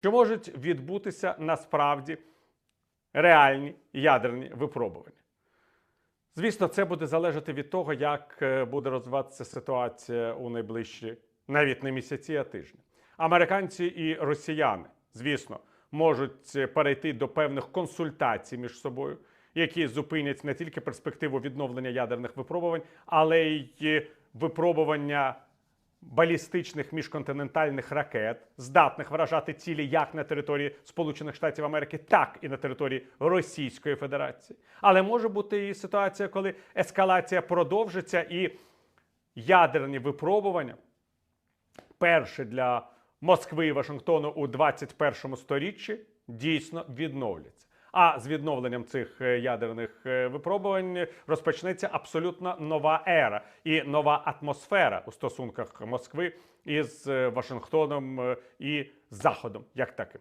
що можуть відбутися насправді реальні ядерні випробування. Звісно, це буде залежати від того, як е, буде розвиватися ситуація у найближчі навіть не місяці, а тижні. Американці і росіяни, звісно, можуть е, перейти до певних консультацій між собою, які зупинять не тільки перспективу відновлення ядерних випробувань, але й е, випробування балістичних міжконтинентальних ракет, здатних вражати цілі як на території Сполучених Штатів Америки, так і на території Російської Федерації. Але може бути і ситуація, коли ескалація продовжиться і ядерні випробування, перші для Москви і Вашингтону у 21 сторіччі, дійсно відновляться. А з відновленням цих е, ядерних е, випробувань розпочнеться абсолютно нова ера і нова атмосфера у стосунках Москви із е, Вашингтоном і Заходом, як таким.